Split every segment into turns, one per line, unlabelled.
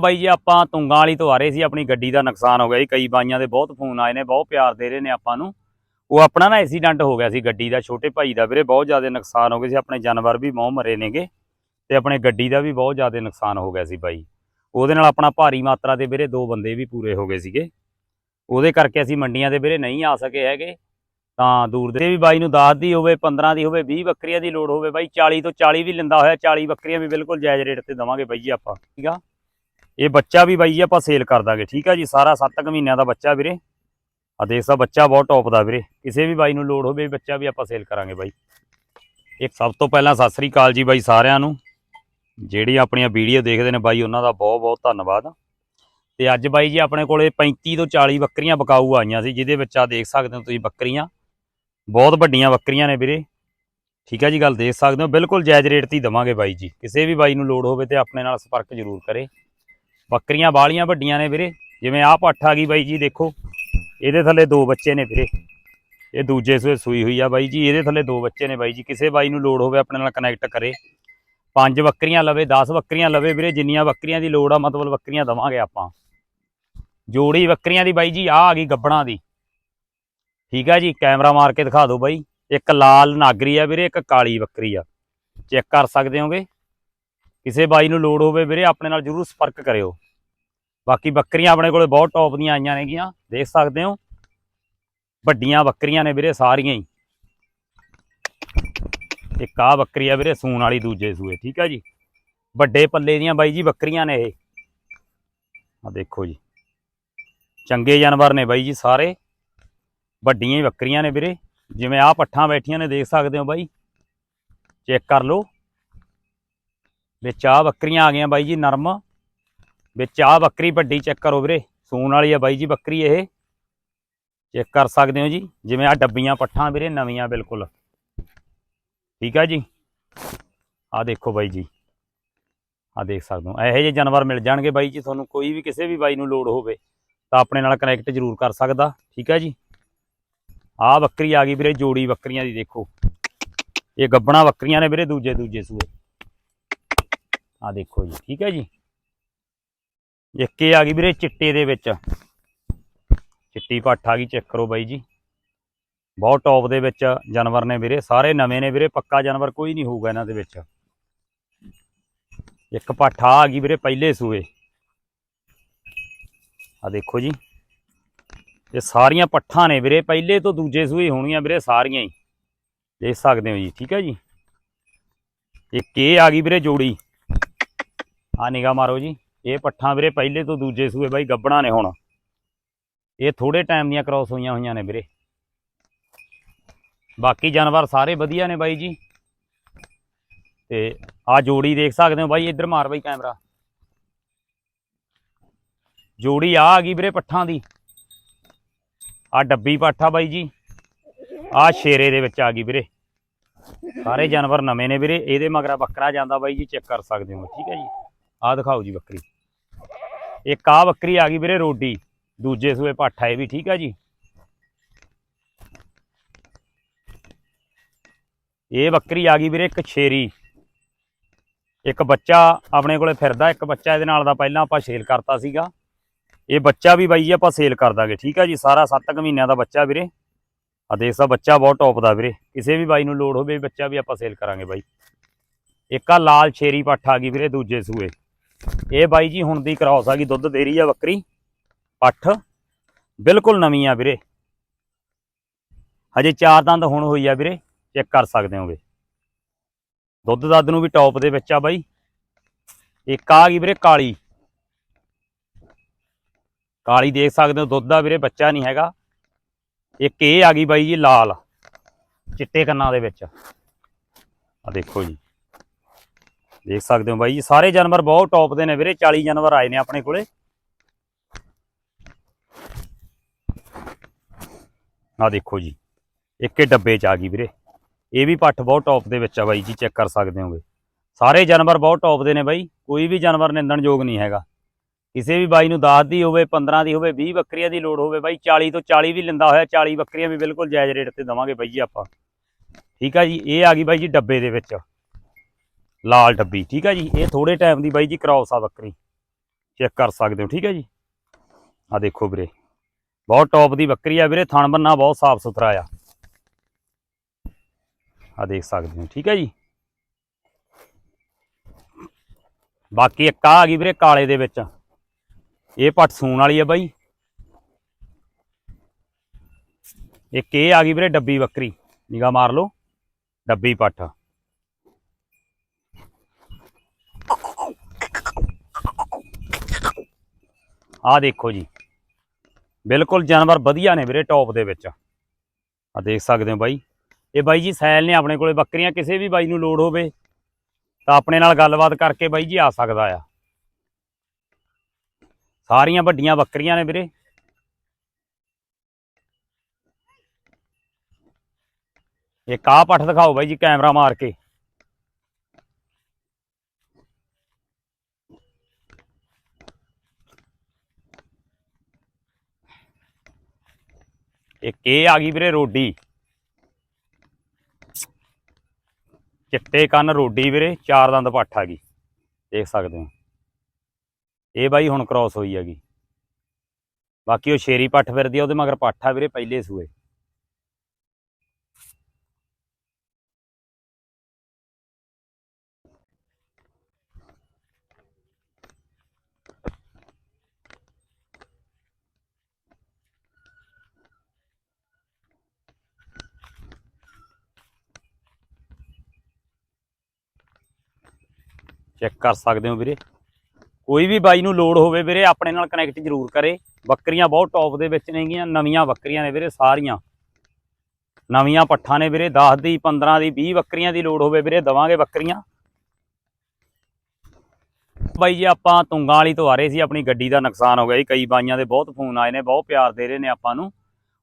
ਬਾਈ ਜੀ, ਆਪਾਂ ਤੁੰਗਾਂ ਵਾਲੀ ਤੋਂ ਆ ਰਹੇ ਸੀ, ਆਪਣੀ ਗੱਡੀ ਦਾ ਨੁਕਸਾਨ ਹੋ ਗਿਆ ਜੀ। ਕਈ ਬਾਈਆਂ ਦੇ ਬਹੁਤ ਫੋਨ ਆਏ ਨੇ, ਬਹੁਤ ਪਿਆਰ ਦੇ ਰਹੇ ਨੇ ਆਪਾਂ ਨੂੰ। ਉਹ ਆਪਣਾ ਨਾ ਐਕਸੀਡੈਂਟ ਹੋ ਗਿਆ ਸੀ ਗੱਡੀ ਦਾ, ਛੋਟੇ ਭਾਈ ਦਾ ਵੀਰੇ, ਬਹੁਤ ਜ਼ਿਆਦਾ ਨੁਕਸਾਨ ਹੋ ਗਿਆ ਸੀ। ਆਪਣੇ ਜਾਨਵਰ ਵੀ ਬਹੁਤ ਮਰੇ ਨੇਗੇ ਤੇ ਆਪਣੇ ਗੱਡੀ ਦਾ ਵੀ ਬਹੁਤ ਜ਼ਿਆਦਾ ਨੁਕਸਾਨ ਹੋ ਗਿਆ ਸੀ ਬਾਈ। ਉਹਦੇ ਨਾਲ ਆਪਣਾ ਭਾਰੀ ਮਾਤਰਾ ਦੇ ਵੀਰੇ ਦੋ ਬੰਦੇ ਵੀ ਪੂਰੇ ਹੋ ਗਏ ਸੀਗੇ। ਉਹਦੇ ਕਰਕੇ ਅਸੀਂ ਮੰਡੀਆਂ ਦੇ ਵੀਰੇ ਨਹੀਂ ਆ ਸਕੇ ਹੈਗੇ। ਤਾਂ ਦੂਰ ਦੇ ਵੀ ਬਾਈ ਨੂੰ 10 ਦੀ ਹੋਵੇ 15 ਦੀ ਹੋਵੇ 20 ਬੱਕਰੀਆਂ ਦੀ ਲੋੜ ਹੋਵੇ ਬਾਈ 40 ਤੋਂ 40 ਵੀ ਲਿੰਦਾ ਹੋਇਆ 40 ਬੱਕਰੀਆਂ ਵੀ ਬਿਲਕੁਲ ਜਾਇਜ਼ ਰੇਟ ਤੇ ਦਵਾਂਗੇ ਬਾਈ ਜੀ ਆਪਾਂ, ਠੀਕ ਆ? ਇਹ ਬੱਚਾ ਵੀ ਬਾਈ ਜੀ ਆਪਾਂ ਸੇਲ ਕਰ ਦਾਂਗੇ, ਠੀਕ ਆ ਜੀ? ਸਾਰਾ 7 ਮਹੀਨਿਆਂ ਦਾ ਬੱਚਾ ਵੀਰੇ। ਆ ਦੇਖ ਸਾ ਬੱਚਾ ਬਹੁਤ ਟੌਪ ਦਾ ਵੀਰੇ। ਕਿਸੇ ਵੀ ਬਾਈ ਨੂੰ ਲੋੜ ਹੋਵੇ ਬੱਚਾ ਵੀ ਆਪਾਂ ਸੇਲ ਕਰਾਂਗੇ ਬਾਈ। ਇੱਕ ਸਭ ਤੋਂ ਪਹਿਲਾਂ ਸਤਿ ਸ੍ਰੀ ਅਕਾਲ ਜੀ ਬਾਈ ਸਾਰਿਆਂ ਨੂੰ। ਜਿਹੜੀ ਆਪਣੀਆਂ ਵੀਡੀਓ ਦੇਖਦੇ ਨੇ ਬਾਈ, ਉਹਨਾਂ ਦਾ ਬਹੁਤ ਬਹੁਤ ਧੰਨਵਾਦ। ਤੇ ਅੱਜ ਬਾਈ ਜੀ ਆਪਣੇ ਕੋਲੇ 35 ਤੋਂ 40 ਬੱਕਰੀਆਂ ਬਕਾਊ ਆਈਆਂ ਸੀ, ਜਿਹਦੇ ਵਿੱਚ ਆ ਦੇਖ ਸਕਦੇ ਹੋ ਤੁਸੀਂ ਬੱਕਰੀਆਂ। ਬਹੁਤ ਵੱਡੀਆਂ ਬੱਕਰੀਆਂ ਨੇ ਵੀਰੇ। ਠੀਕ ਹੈ ਜੀ, ਗੱਲ ਦੇਖ ਸਕਦੇ ਹੋ। ਬਿਲਕੁਲ ਜਾਇਜ਼ ਰੇਟ ਤੇ ਹੀ ਦਵਾਂਗੇ ਬਾਈ ਜੀ। ਕਿਸੇ ਵੀ ਬਾਈ ਨੂੰ ਲੋੜ ਹੋਵੇ ਤੇ ਆਪਣੇ ਨਾਲ ਸੰਪਰਕ ਜ਼ਰੂਰ ਕਰੇ। ਬੱਕਰੀਆਂ ਬਾਲੀਆਂ ਵੱਡੀਆਂ ਨੇ ਵੀਰੇ। ਜਿਵੇਂ ਆਹ ਪੱਠ ਆ ਗਈ ਬਾਈ ਜੀ, ਦੇਖੋ। ਇਹਦੇ ਥੱਲੇ ਦੋ ਬੱਚੇ ਨੇ ਵੀਰੇ। ਇਹ ਦੂਜੇ ਸੂਏ ਸੂਈ ਹੋਈ ਆ ਬਾਈ ਜੀ। ਇਹਦੇ ਥੱਲੇ ਦੋ ਬੱਚੇ ਨੇ ਬਾਈ ਜੀ। ਕਿਸੇ ਬਾਈ ਨੂੰ ਲੋੜ ਹੋਵੇ ਆਪਣੇ ਨਾਲ ਕਨੈਕਟ ਕਰੇ। ਪੰਜ ਬੱਕਰੀਆਂ ਲਵੇ 10 ਬੱਕਰੀਆਂ ਲਵੇ ਵੀਰੇ। ਜਿੰਨੀਆਂ ਬੱਕਰੀਆਂ ਦੀ ਲੋੜ ਆ, ਮਤਲਬ ਬੱਕਰੀਆਂ ਦਵਾਂਗੇ ਆਪਾਂ। ਜੋੜੀ ਬੱਕਰੀਆਂ ਦੀ ਬਾਈ ਜੀ ਆ ਆ ਗਈ ਗੱਬਣਾ ਦੀ। ਠੀਕ ਆ ਜੀ, ਕੈਮਰਾ ਮਾਰ ਕੇ ਦਿਖਾ ਦਿਓ ਬਾਈ। ਇੱਕ ਲਾਲ ਨਾਗਰੀ ਆ ਵੀਰੇ, ਇੱਕ ਕਾਲੀ ਬੱਕਰੀ ਆ। ਚੈੱਕ ਕਰ ਸਕਦੇ ਹੋਗੇ? ਕਿਸੇ ਬਾਈ ਨੂੰ ਲੋੜ ਹੋਵੇ ਵੀਰੇ, ਆਪਣੇ ਨਾਲ ਜਰੂਰ ਸੰਪਰਕ ਕਰਿਓ। ਬਾਕੀ ਬੱਕਰੀਆਂ ਆਪਣੇ ਕੋਲੇ ਬਹੁਤ ਟੌਪ ਦੀਆਂ ਆਈਆਂ ਨੇਗੀਆਂ, ਦੇਖ ਸਕਦੇ ਹੋ। ਵੱਡੀਆਂ ਬੱਕਰੀਆਂ ਨੇ ਵੀਰੇ ਸਾਰੀਆਂ ਹੀ। ਇੱਕ ਆ ਬੱਕਰੀ ਆ ਵੀਰੇ ਸੂਣ ਵਾਲੀ, ਦੂਜੇ ਸੂਏ, ਠੀਕ ਆ ਜੀ? ਵੱਡੇ ਪੱਲੇ ਦੀਆਂ ਬਾਈ ਜੀ ਬੱਕਰੀਆਂ ਨੇ ਇਹ। ਆ ਦੇਖੋ ਜੀ। ਚੰਗੇ ਜਾਨਵਰ ਨੇ ਬਾਈ ਜੀ ਸਾਰੇ। ਵੱਡੀਆਂ ਹੀ ਬੱਕਰੀਆਂ ਨੇ ਵੀਰੇ। ਜਿਵੇਂ ਆ ਪੱਠਾਂ ਬੈਠੀਆਂ ਨੇ, ਦੇਖ ਸਕਦੇ ਹੋ ਬਾਈ। ਚੈੱਕ ਕਰ ਲਓ। ਵਿੱਚ ਆ ਬੱਕਰੀਆਂ ਆ ਗਈਆਂ ਬਾਈ ਜੀ ਨਰਮ। ਵਿੱਚ ਆ ਬੱਕਰੀ ਵੱਡੀ ਚੈੱਕ ਕਰੋ ਵੀਰੇ। ਸੂਣ ਵਾਲੀ ਆ ਬਾਈ ਜੀ ਬੱਕਰੀ ਇਹ। ਚੈੱਕ ਕਰ ਸਕਦੇ ਹੋ ਜੀ। ਜਿਵੇਂ ਆ ਡੱਬੀਆਂ ਪੱਠਾਂ ਵੀਰੇ, ਨਵੀਆਂ ਬਿਲਕੁਲ। ਠੀਕ ਆ ਜੀ। ਆ ਦੇਖੋ ਬਾਈ ਜੀ। ਆ ਦੇਖ ਸਕਦੇ ਹੋ। ਇਹੋ ਜਿਹੇ ਜਾਨਵਰ ਮਿਲ ਜਾਣਗੇ ਬਾਈ ਜੀ ਤੁਹਾਨੂੰ। ਕੋਈ ਵੀ ਕਿਸੇ ਵੀ ਬਾਈ ਨੂੰ ਲੋੜ ਹੋਵੇ ਤਾਂ ਆਪਣੇ ਨਾਲ ਕਨੈਕਟ ਜ਼ਰੂਰ ਕਰ ਸਕਦਾ। ਠੀਕ ਆ ਜੀ। ਆ ਬੱਕਰੀ ਆ ਗਈ ਵੀਰੇ ਜੋੜੀ ਬੱਕਰੀਆਂ ਦੀ, ਦੇਖੋ। ਇਹ ਗੱਬਣਾ ਬੱਕਰੀਆਂ ਨੇ ਵੀਰੇ ਦੂਜੇ ਦੂਜੇ ਸੂਏ। ਆ ਦੇਖੋ ਜੀ। ਠੀਕ ਹੈ ਜੀ। ਇੱਕ ਇਹ ਆ ਗਈ ਵੀਰੇ ਚਿੱਟੇ ਦੇ ਵਿੱਚ। ਚਿੱਟੀ ਪੱਠ ਆ ਗਈ, ਚੈੱਕ ਕਰੋ ਬਾਈ ਜੀ। ਬਹੁਤ ਟੌਪ ਦੇ ਵਿੱਚ ਜਾਨਵਰ ਨੇ ਵੀਰੇ, ਸਾਰੇ ਨਵੇਂ ਨੇ ਵੀਰੇ, ਪੱਕਾ ਜਾਨਵਰ ਕੋਈ ਨਹੀਂ ਹੋਊਗਾ ਇਹਨਾਂ ਦੇ ਵਿੱਚ। ਇੱਕ ਪੱਠ ਆ ਗਈ ਵੀਰੇ ਪਹਿਲੇ ਸੂਏ। ਆ ਦੇਖੋ ਜੀ। ਇਹ ਸਾਰੀਆਂ ਪੱਠਾਂ ਨੇ ਵੀਰੇ, ਪਹਿਲੇ ਤੋਂ ਦੂਜੇ ਸੂਏ ਹੋਣੀਆਂ ਵੀਰੇ ਸਾਰੀਆਂ ਹੀ। ਦੇਖ ਸਕਦੇ ਹੋ ਜੀ, ਠੀਕ ਹੈ ਜੀ। ਇੱਕ ਇਹ ਆ ਗਈ ਵੀਰੇ ਜੋੜੀ। ਆ ਨਿਗਾ ਮਾਰੋ ਜੀ। ਇਹ ਪੱਠਾਂ ਵੀਰੇ ਪਹਿਲੇ ਤੋਂ ਦੂਜੇ ਸੂਏ ਬਾਈ ਗੱਬਣਾ ਨੇ ਹੁਣ। ਇਹ ਥੋੜੇ ਟਾਈਮ ਦੀਆਂ ਕ੍ਰਾਸ ਹੋਈਆਂ ਹੋਈਆਂ ਨੇ ਵੀਰੇ। ਬਾਕੀ ਜਾਨਵਰ ਸਾਰੇ ਵਧੀਆ ਨੇ ਬਾਈ ਜੀ। ਤੇ ਆ ਜੋੜੀ ਦੇਖ ਸਕਦੇ ਹੋ ਬਾਈ, ਇੱਧਰ ਮਾਰ ਬਾਈ ਕੈਮਰਾ ਜੋੜੀ ਆ ਆ ਗਈ ਵੀਰੇ ਪੱਠਾਂ ਦੀ। ਆ ਡੱਬੀ ਪੱਠਾ ਬਾਈ ਜੀ। ਆ ਸ਼ੇਰੇ ਦੇ ਵਿੱਚ ਆ ਗਈ ਵੀਰੇ। ਸਾਰੇ ਜਾਨਵਰ ਨਵੇਂ ਨੇ ਵੀਰੇ। ਇਹਦੇ ਮਗਰਾ ਬੱਕਰਾ ਜਾਂਦਾ ਬਾਈ ਜੀ, ਚੈੱਕ ਕਰ ਸਕਦੇ ਹੋ। ਠੀਕ ਹੈ ਜੀ। ਆ ਦਿਖਾਓ ਜੀ ਬੱਕਰੀ। ਇੱਕ ਆ ਬੱਕਰੀ ਆ ਗਈ ਵੀਰੇ ਰੋਡੀ, ਦੂਜੇ ਸੂਏ ਪਾਠਾ ਇਹ ਵੀ ਠੀਕ ਆ ਜੀ। ਇਹ ਬੱਕਰੀ ਆ ਗਈ ਵੀਰੇ ਇੱਕ ਛੇਰੀ। ਇੱਕ ਬੱਚਾ ਆਪਣੇ ਕੋਲੇ ਫਿਰਦਾ, ਇੱਕ ਬੱਚਾ ਇਹਦੇ ਨਾਲ ਦਾ ਪਹਿਲਾਂ ਆਪਾਂ ਸੇਲ ਕਰਤਾ ਸੀਗਾ। ਇਹ ਬੱਚਾ ਵੀ ਬਾਈ ਜੀ ਆਪਾਂ ਸੇਲ ਕਰ ਦਾਂਗੇ, ਠੀਕ ਆ ਜੀ, ਸਾਰਾ 7 ਮਹੀਨਿਆਂ ਦਾ ਬੱਚਾ ਵੀਰੇ। ਆ ਦੇਖ ਸਾ ਬੱਚਾ ਬਹੁਤ ਟੌਪ ਦਾ ਵੀਰੇ, ਕਿਸੇ ਵੀ ਬਾਈ ਨੂੰ ਲੋੜ ਹੋਵੇ ਬੱਚਾ ਵੀ ਆਪਾਂ ਸੇਲ ਕਰਾਂਗੇ ਬਾਈ। ਇੱਕ ਆ ਲਾਲ ਛੇਰੀ ਪੱਠ ਆ ਗਈ ਵੀਰੇ ਦੂਜੇ ਸੂਏ। ਇਹ ਬਾਈ ਜੀ ਹੁਣ ਦੀ ਕ੍ਰਾਸ ਆ ਗਈ, ਦੁੱਧ ਦੇ ਰਹੀ ਆ ਬੱਕਰੀ। ਪੱਠ। ਬਿਲਕੁਲ ਨਵੀਂ ਆ ਵੀਰੇ। ਹਜੇ ਚਾਰ ਦੰਦ ਹੁਣ ਹੋਈ ਆ ਵੀਰੇ, ਚੈੱਕ ਕਰ ਸਕਦੇ ਹੋਗੇ। ਦੁੱਧ ਦੱਧ ਨੂੰ ਵੀ ਟੌਪ ਦੇ ਵਿੱਚ ਆ ਬਾਈ। ਇੱਕ ਆ ਗਈ ਵੀਰੇ ਕਾਲੀ। ਕਾਲੀ ਦੇਖ ਸਕਦੇ ਹੋ, ਦੁੱਧ ਦਾ ਵੀਰੇ, ਬੱਚਾ ਨਹੀਂ ਹੈਗਾ। ਇੱਕ ਇਹ ਆ ਗਈ ਬਾਈ ਜੀ ਲਾਲ, ਚਿੱਟੇ ਕੰਨਾਂ ਦੇ ਵਿੱਚ। ਆ ਦੇਖੋ ਜੀ। ਦੇਖ ਸਕਦੇ ਹੋ ਬਾਈ ਜੀ, ਸਾਰੇ ਜਾਨਵਰ ਬਹੁਤ ਟੌਪ ਦੇ ਨੇ ਵੀਰੇ 40 ਜਾਨਵਰ ਆਏ ਨੇ ਆਪਣੇ ਕੋਲੇ। ਆ ਦੇਖੋ ਜੀ, ਇੱਕ ਡੱਬੇ ਚ ਆ ਗਈ ਵੀਰੇ। ਇਹ ਵੀ ਪੱਠ ਬਹੁਤ ਟੌਪ ਦੇ ਵਿੱਚ ਆ ਬਾਈ ਜੀ, ਚੈੱਕ ਕਰ ਸਕਦੇ ਹੋਗੇ। ਸਾਰੇ ਜਾਨਵਰ ਬਹੁਤ ਟੌਪ ਦੇ ਨੇ ਬਾਈ, ਕੋਈ ਵੀ ਜਾਨਵਰ ਨਿੰਦਣ ਯੋਗ ਨਹੀਂ ਹੈਗਾ। ਕਿਸੇ ਵੀ ਬਾਈ ਨੂੰ 10 ਦੀ ਹੋਵੇ 15 ਦੀ ਹੋਵੇ 20 ਬੱਕਰੀਆਂ ਦੀ ਲੋੜ ਹੋਵੇ ਬਾਈ 40 ਤੋਂ 40 ਵੀ ਲਿੰਦਾ ਹੋਇਆ 40 ਬੱਕਰੀਆਂ ਵੀ ਬਿਲਕੁਲ ਜਾਇਜ਼ ਰੇਟ ਤੇ ਦਵਾਂਗੇ ਬਾਈ ਜੀ ਆਪਾਂ। ਠੀਕ ਆ ਜੀ, ਇਹ ਆ ਗਈ ਬਾਈ ਜੀ ਡੱਬੇ ਦੇ ਵਿੱਚ। ਲਾਲ ਡੱਬੀ, ਠੀਕ ਹੈ ਜੀ? ਇਹ ਥੋੜੇ ਟਾਈਮ ਦੀ ਬਾਈ ਜੀ ਕ੍ਰਾਸ ਆ ਬੱਕਰੀ। ਚੈੱਕ ਕਰ ਸਕਦੇ ਹੋ, ਠੀਕ ਹੈ ਜੀ? ਆ ਦੇਖੋ ਵੀਰੇ। ਬਹੁਤ ਟੌਪ ਦੀ ਬੱਕਰੀ ਆ ਵੀਰੇ, ਥਣ ਬੰਨਾ ਬਹੁਤ ਸਾਫ਼ ਸੁਥਰਾ ਆ। ਆ ਦੇਖ ਸਕਦੇ ਹੋ, ਠੀਕ ਹੈ ਜੀ? ਬਾਕੀ ਇੱਕ ਆ ਆ ਗਈ ਵੀਰੇ ਕਾਲੇ ਦੇ ਵਿੱਚ। ਇਹ ਪੱਟ ਸੂਣ ਵਾਲੀ ਆ ਬਾਈ। ਇੱਕ ਇਹ ਆ ਗਈ ਵੀਰੇ ਡੱਬੀ ਬੱਕਰੀ। ਨਿਗਾ ਮਾਰ ਲਓ। ਡੱਬੀ ਪੱਠ ਆਹ ਦੇਖੋ ਜੀ। ਬਿਲਕੁਲ ਜਾਨਵਰ ਵਧੀਆ ਨੇ ਵੀਰੇ ਟੌਪ ਦੇ ਵਿੱਚ। ਆ ਦੇਖ ਸਕਦੇ ਹੋ ਬਾਈ। ਇਹ ਬਾਈ ਜੀ ਸੈਲ ਨੇ ਆਪਣੇ ਕੋਲੇ ਬੱਕਰੀਆਂ, ਕਿਸੇ ਵੀ ਬਾਈ ਨੂੰ ਲੋੜ ਹੋਵੇ ਤਾਂ ਆਪਣੇ ਨਾਲ ਗੱਲਬਾਤ ਕਰਕੇ ਬਾਈ ਜੀ ਆ ਸਕਦਾ ਆ। ਸਾਰੀਆਂ ਵੱਡੀਆਂ ਬੱਕਰੀਆਂ ਨੇ ਵੀਰੇ। ਇਹ ਆਹ ਪੱਠ ਦਿਖਾਓ ਬਾਈ ਜੀ ਕੈਮਰਾ ਮਾਰ ਕੇ। ਇੱਕ ਇਹ ਆ ਗਈ ਵੀਰੇ ਰੋਡੀ। ਚਿੱਟੇ ਕੰਨ ਰੋਡੀ ਵੀਰੇ, ਚਾਰ ਦੰਦ ਪੱਠ ਆ ਗਈ। ਦੇਖ ਸਕਦੇ ਹੋ। ਇਹ ਬਾਈ ਹੁਣ ਕ੍ਰਾਸ ਹੋਈ ਹੈਗੀ। ਬਾਕੀ ਉਹ ਸ਼ੇਰੀ ਪੱਠ ਫਿਰਦੀ ਆ, ਉਹਦੇ ਮਗਰ ਪੱਠ ਆ ਵੀਰੇ, ਪਹਿਲੇ ਸੂਏ। ਚੈੱਕ ਕਰ ਸਕਦੇ ਹੋ ਵੀਰੇ। ਕੋਈ ਵੀ ਬਾਈ ਨੂੰ ਲੋੜ ਹੋਵੇ ਵੀਰੇ, ਆਪਣੇ ਨਾਲ ਕਨੈਕਟ ਜ਼ਰੂਰ ਕਰੇ। ਬੱਕਰੀਆਂ ਬਹੁਤ ਟੌਪ ਦੇ ਵਿੱਚ ਨੇਗੀਆਂ, ਨਵੀਆਂ ਬੱਕਰੀਆਂ ਨੇ ਵੀਰੇ, ਸਾਰੀਆਂ। ਨਵੀਆਂ ਪੱਠਾਂ ਨੇ ਵੀਰੇ 10 ਦੀ 15 ਦੀ 20 ਬੱਕਰੀਆਂ ਦੀ ਲੋੜ ਹੋਵੇ ਵੀਰੇ, ਦਵਾਂਗੇ ਬੱਕਰੀਆਂ। ਬਾਈ ਜੀ, ਆਪਾਂ ਤੁੰਗਾਂ ਵਾਲੀ ਤੋਂ ਆ ਰਹੇ ਸੀ, ਆਪਣੀ ਗੱਡੀ ਦਾ ਨੁਕਸਾਨ ਹੋ ਗਿਆ ਜੀ। ਕਈ ਬਾਈਆਂ ਦੇ ਬਹੁਤ ਫੋਨ ਆਏ ਨੇ, ਬਹੁਤ ਪਿਆਰ ਦੇ ਰਹੇ ਨੇ ਆਪਾਂ ਨੂੰ।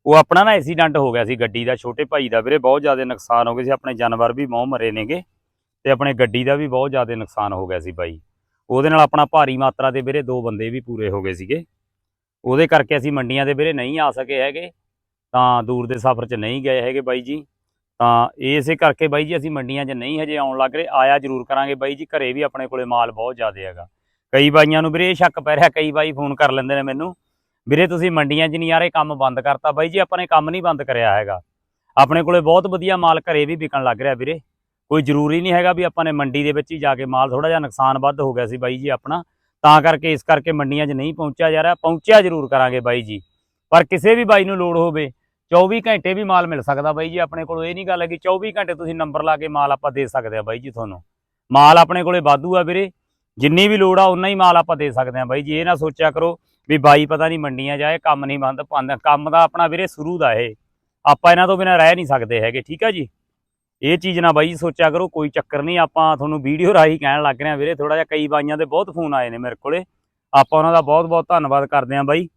ਉਹ ਆਪਣਾ ਨਾ ਐਕਸੀਡੈਂਟ ਹੋ ਗਿਆ ਸੀ ਗੱਡੀ ਦਾ, ਛੋਟੇ ਭਾਈ ਦਾ ਵੀਰੇ, ਬਹੁਤ ਜ਼ਿਆਦਾ ਨੁਕਸਾਨ ਹੋ ਗਿਆ ਸੀ। ਆਪਣੇ ਜਾਨਵਰ ਵੀ ਮੌ ਮਰੇ ਨੇਗੇ। ਤੇ ਆਪਣੇ ਗੱਡੀ ਦਾ ਵੀ ਬਹੁਤ ਜ਼ਿਆਦਾ ਨੁਕਸਾਨ ਹੋ ਗਿਆ ਸੀ ਬਾਈ। ਉਹਦੇ ਨਾਲ ਆਪਣਾ ਭਾਰੀ ਮਾਤਰਾ ਦੇ ਵੀਰੇ ਦੋ ਬੰਦੇ ਵੀ ਪੂਰੇ ਹੋ ਗਏ ਸੀਗੇ। ਉਹਦੇ ਕਰਕੇ ਅਸੀਂ ਮੰਡੀਆਂ ਦੇ ਵੀਰੇ ਨਹੀਂ ਆ ਸਕੇ ਹੈਗੇ, ਤਾਂ ਦੂਰ ਦੇ ਸਫ਼ਰ 'ਚ ਨਹੀਂ ਗਏ ਹੈਗੇ ਬਾਈ ਜੀ। ਤਾਂ ਇਸੇ ਕਰਕੇ ਬਾਈ ਜੀ ਅਸੀਂ ਮੰਡੀਆਂ 'ਚ ਨਹੀਂ ਹਜੇ ਆਉਣ ਲੱਗ ਰਹੇ, ਆਇਆ ਜ਼ਰੂਰ ਕਰਾਂਗੇ ਬਾਈ ਜੀ, ਘਰੇ ਵੀ ਆਪਣੇ ਕੋਲੇ ਮਾਲ ਬਹੁਤ ਜ਼ਿਆਦਾ ਹੈਗਾ। ਕਈ ਬਾਈਆਂ ਨੂੰ ਵੀਰੇ ਇਹ ਸ਼ੱਕ ਪੈ ਰਿਹਾ, ਕਈ ਬਾਈ ਫੋਨ ਕਰ ਲੈਂਦੇ ਨੇ ਮੈਨੂੰ, ਵੀਰੇ ਤੁਸੀਂ ਮੰਡੀਆਂ 'ਚ ਨਹੀਂ ਆ ਰਹੇ, ਕੰਮ ਬੰਦ ਕਰਤਾ ਬਾਈ ਜੀ, ਆਪਾਂ ਨੇ ਕੰਮ ਨਹੀਂ ਬੰਦ ਕਰਿਆ ਹੈਗਾ। ਆਪਣੇ ਕੋਲੇ ਬਹੁਤ ਵਧੀਆ ਮਾਲ ਘਰੇ ਵੀ ਵਿਕਣ ਲੱਗ ਰਿਹਾ ਵੀਰੇ। ਕੋਈ ਜ਼ਰੂਰੀ ਨਹੀਂ ਹੈਗਾ ਵੀ ਆਪਾਂ ਨੇ ਮੰਡੀ ਦੇ ਵਿੱਚ ਹੀ ਜਾ ਕੇ ਮਾਲ ਥੋੜਾ ਜਿਹਾ ਨੁਕਸਾਨ ਵੱਧ ਹੋ ਗਿਆ ਸੀ ਬਾਈ ਜੀ ਆਪਣਾ। ਤਾਂ ਕਰਕੇ ਇਸ ਕਰਕੇ ਮੰਡੀਆਂ 'ਚ ਨਹੀਂ ਪਹੁੰਚਿਆ ਜਾ ਰਿਹਾ। ਪਹੁੰਚਿਆ ਜ਼ਰੂਰ ਕਰਾਂਗੇ ਬਾਈ ਜੀ। ਪਰ ਕਿਸੇ ਵੀ ਬਾਈ ਨੂੰ ਲੋੜ ਹੋਵੇ 24 ਘੰਟੇ ਵੀ ਮਾਲ ਮਿਲ ਸਕਦਾ ਬਾਈ ਜੀ ਆਪਣੇ ਕੋਲ। ਇਹ ਨਹੀਂ ਗੱਲ ਹੈ ਕਿ 24 ਘੰਟੇ ਤੁਸੀਂ ਨੰਬਰ ਲਾ ਕੇ ਮਾਲ ਆਪਾਂ ਦੇ ਸਕਦੇ ਆ ਬਾਈ ਜੀ ਤੁਹਾਨੂੰ। ਮਾਲ ਆਪਣੇ ਕੋਲੇ ਵਾਧੂ ਆ ਵੀਰੇ। ਜਿੰਨੀ ਵੀ ਲੋੜ ਆ ਉਨਾ ਹੀ ਮਾਲ ਆਪਾਂ ਦੇ ਸਕਦੇ ਆ ਬਾਈ ਜੀ। ਇਹ ਨਾ ਸੋਚਿਆ ਕਰੋ ਵੀ ਬਾਈ ਪਤਾ ਨਹੀਂ ਮੰਡੀਆਂ ਜਾਏ, ਕੰਮ ਨਹੀਂ ਬੰਦ। ਪੰਦ ਕੰਮ ਦਾ ਆਪਣਾ ਵੀਰੇ ਸ਼ੁਰੂ ਦਾ ਇਹ। ਆਪਾਂ ਇਹਨਾਂ ਤੋਂ ਬਿਨਾਂ ਰਹਿ ਨਹੀਂ ਸਕਦੇ ਹੈਗੇ, ਠੀਕ ਆ ਜੀ? ਇਹ ਚੀਜ਼ ਨਾ ਬਾਈ ਸੋਚਿਆ ਕਰੋ, ਕੋਈ ਚੱਕਰ ਨਹੀਂ, ਆਪਾਂ ਤੁਹਾਨੂੰ ਵੀਡੀਓ ਰਾਹੀਂ ਕਹਿਣ ਲੱਗ ਰਹੇ ਆ ਵੀਰੇ ਥੋੜਾ ਜਿਹਾ ਕਈ ਬਾਈਆਂ ਦੇ ਬਹੁਤ ਫੋਨ ਆਏ ਨੇ ਮੇਰੇ ਕੋਲੇ। ਆਪਾਂ ਉਹਨਾਂ ਦਾ ਬਹੁਤ ਬਹੁਤ ਧੰਨਵਾਦ ਕਰਦੇ ਆ ਬਾਈ।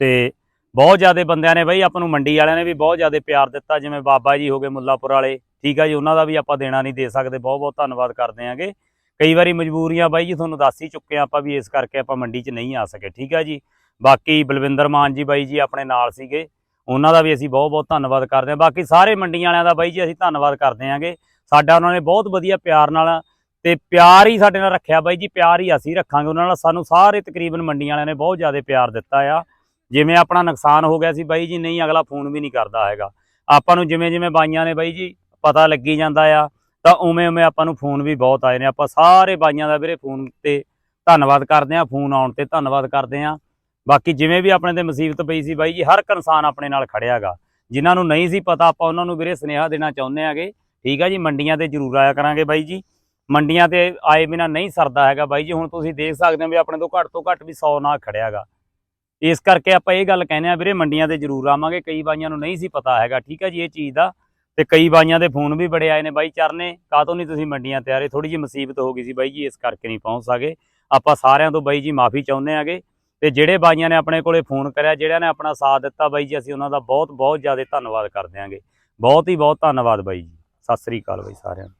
ਤੇ ਬਹੁਤ ਜ਼ਿਆਦਾ ਬੰਦਿਆਂ ਨੇ ਬਾਈ, ਆਪਾਂ ਨੂੰ ਮੰਡੀ ਵਾਲਿਆਂ ਨੇ ਵੀ ਬਹੁਤ ਜ਼ਿਆਦਾ ਪਿਆਰ ਦਿੱਤਾ, ਜਿਵੇਂ ਬਾਬਾ ਜੀ ਹੋ ਗਏ ਮੁੱਲਾਪੁਰ ਵਾਲੇ। ਠੀਕ ਆ ਜੀ, ਉਹਨਾਂ ਦਾ ਵੀ ਆਪਾਂ ਦੇਣਾ ਨਹੀਂ ਦੇ ਸਕਦੇ ਬਹੁਤ ਬਹੁਤ ਧੰਨਵਾਦ ਕਰਦੇ ਆਂਗੇ ਕਈ ਵਾਰੀ ਮਜਬੂਰੀਆਂ ਬਾਈ ਜੀ, ਤੁਹਾਨੂੰ ਦੱਸ ਹੀ ਚੁੱਕੇ ਆ ਆਪਾਂ ਵੀ ਇਸ ਕਰਕੇ ਆਪਾਂ ਮੰਡੀ 'ਚ ਨਹੀਂ ਆ ਸਕੇ, ਠੀਕ ਆ ਜੀ। ਬਾਕੀ ਬਲਵਿੰਦਰ ਮਾਨ ਜੀ ਬਾਈ ਜੀ ਆਪਣੇ ਨਾਲ ਸੀਗੇ। ਉਹਨਾਂ ਦਾ ਵੀ ਅਸੀਂ ਬਹੁਤ ਬਹੁਤ ਧੰਨਵਾਦ ਕਰਦੇ ਹਾਂ। ਬਾਕੀ ਸਾਰੇ ਮੰਡੀਆਂ ਵਾਲਿਆਂ ਦਾ ਬਾਈ ਜੀ ਅਸੀਂ ਧੰਨਵਾਦ ਕਰਦੇ ਹਾਂਗੇ। ਸਾਡਾ ਉਹਨਾਂ ਨੇ ਬਹੁਤ ਵਧੀਆ ਪਿਆਰ ਨਾਲ ਤੇ ਪਿਆਰ ਹੀ ਸਾਡੇ ਨਾਲ ਰੱਖਿਆ ਬਾਈ ਜੀ, ਪਿਆਰ ਹੀ ਅਸੀਂ ਰੱਖਾਂਗੇ। ਉਹਨਾਂ ਨਾਲ ਸਾਨੂੰ ਸਾਰੇ ਤਕਰੀਬਨ ਮੰਡੀਆਂ ਵਾਲਿਆਂ ਨੇ ਬਹੁਤ ਜ਼ਿਆਦਾ ਪਿਆਰ ਦਿੱਤਾ ਆ। ਜਿਵੇਂ ਆਪਣਾ ਨੁਕਸਾਨ ਹੋ ਗਿਆ ਸੀ ਬਾਈ ਜੀ, ਨਹੀਂ ਅਗਲਾ ਫੋਨ ਵੀ ਨਹੀਂ ਕਰਦਾ ਹੈਗਾ। ਆਪਾਂ ਨੂੰ ਜਿਵੇਂ ਜਿਵੇਂ ਬਾਈਆਂ ਨੇ ਬਾਈ ਜੀ ਪਤਾ ਲੱਗੀ ਜਾਂਦਾ ਆ, ਤਾਂ ਉਵੇਂ ਉਵੇਂ ਆਪਾਂ ਨੂੰ ਫੋਨ ਵੀ ਬਹੁਤ ਆਏ ਨੇ। ਆਪਾਂ ਸਾਰੇ ਬਾਈਆਂ ਦਾ ਵੀਰੇ ਫੋਨ ਤੇ ਧੰਨਵਾਦ ਕਰਦੇ ਆ ਫੋਨ ਆਉਣ ਤੇ ਧੰਨਵਾਦ ਕਰਦੇ ਆ ਬਾਕੀ ਜਿਵੇਂ ਵੀ ਆਪਣੇ ਤੇ ਮੁਸੀਬਤ ਪਈ ਸੀ ਬਾਈ ਜੀ, ਹਰ ਇੱਕ ਇਨਸਾਨ ਆਪਣੇ ਨਾਲ ਖੜਿਆਗਾ ਜਿਨ੍ਹਾਂ ਨੂੰ ਨਹੀਂ ਸੀ ਪਤਾ, ਆਪਾਂ ਉਹਨਾਂ ਨੂੰ ਵੀਰੇ ਸੁਨੇਹਾ ਦੇਣਾ ਚਾਹੁੰਦੇ ਆਗੇ ਠੀਕ ਆ ਜੀ, ਮੰਡੀਆਂ ਤੇ ਜ਼ਰੂਰ ਆਇਆ ਕਰਾਂਗੇ ਬਾਈ ਜੀ। ਮੰਡੀਆਂ ਤੇ ਆਏ ਬਿਨਾ ਨਹੀਂ ਸਰਦਾ ਹੈਗਾ ਬਾਈ ਜੀ। ਹੁਣ ਤੁਸੀਂ ਦੇਖ ਸਕਦੇ ਹੋ ਵੀ ਆਪਣੇ ਤੋਂ ਘੱਟ ਤੋਂ ਘੱਟ ਵੀ 100 ਨਾਲ ਖੜਿਆਗਾ ਇਸ ਕਰਕੇ ਆਪਾਂ ਇਹ ਗੱਲ ਕਹਿੰਦੇ ਆ ਵੀਰੇ, ਮੰਡੀਆਂ ਤੇ ਜ਼ਰੂਰ ਆਵਾਂਗੇ। ਕਈ ਬਾਈਆਂ ਨੂੰ ਨਹੀਂ ਸੀ ਪਤਾ ਹੈਗਾ, ਠੀਕ ਆ ਜੀ, ਇਹ ਚੀਜ਼ ਦਾ। ਤੇ ਕਈ ਬਾਈਆਂ ਦੇ ਫੋਨ ਵੀ ਬੜੇ ਆਏ ਨੇ ਬਾਈ ਚਰਨੇ। ਕਾਹਤੋਂ ਨਹੀਂ ਤੁਸੀਂ ਮੰਡੀਆਂ ਤੇ ਆ ਰਹੇ? ਥੋੜੀ ਜਿਹੀ ਮੁਸੀਬਤ ਹੋ ਗਈ ਸੀ ਬਾਈ ਜੀ, ਇਸ ਕਰਕੇ ਨਹੀਂ ਪਹੁੰਚ ਸਕੇ। ਆਪਾਂ ਸਾਰਿਆਂ ਤੋਂ ਬਾਈ ਜੀ, ਮਾਫੀ ਚਾਹੁੰਦੇ ਆਗੇ ਤੇ ਜਿਹੜੇ ਬਾਈਆਂ ਨੇ ਆਪਣੇ ਕੋਲੇ ਫੋਨ ਕਰਿਆ, ਜਿਹੜਿਆਂ ਨੇ ਆਪਣਾ ਸਾਥ ਦਿੱਤਾ ਬਾਈ ਜੀ, ਅਸੀਂ ਉਹਨਾਂ ਦਾ ਬਹੁਤ ਬਹੁਤ ਜ਼ਿਆਦਾ ਧੰਨਵਾਦ ਕਰਦੇ ਆਂਗੇ ਬਹੁਤ ਹੀ ਬਹੁਤ ਧੰਨਵਾਦ ਬਾਈ ਜੀ। ਸਤਿ ਸ੍ਰੀ ਅਕਾਲ ਬਾਈ ਸਾਰਿਆਂ ਨੂੰ।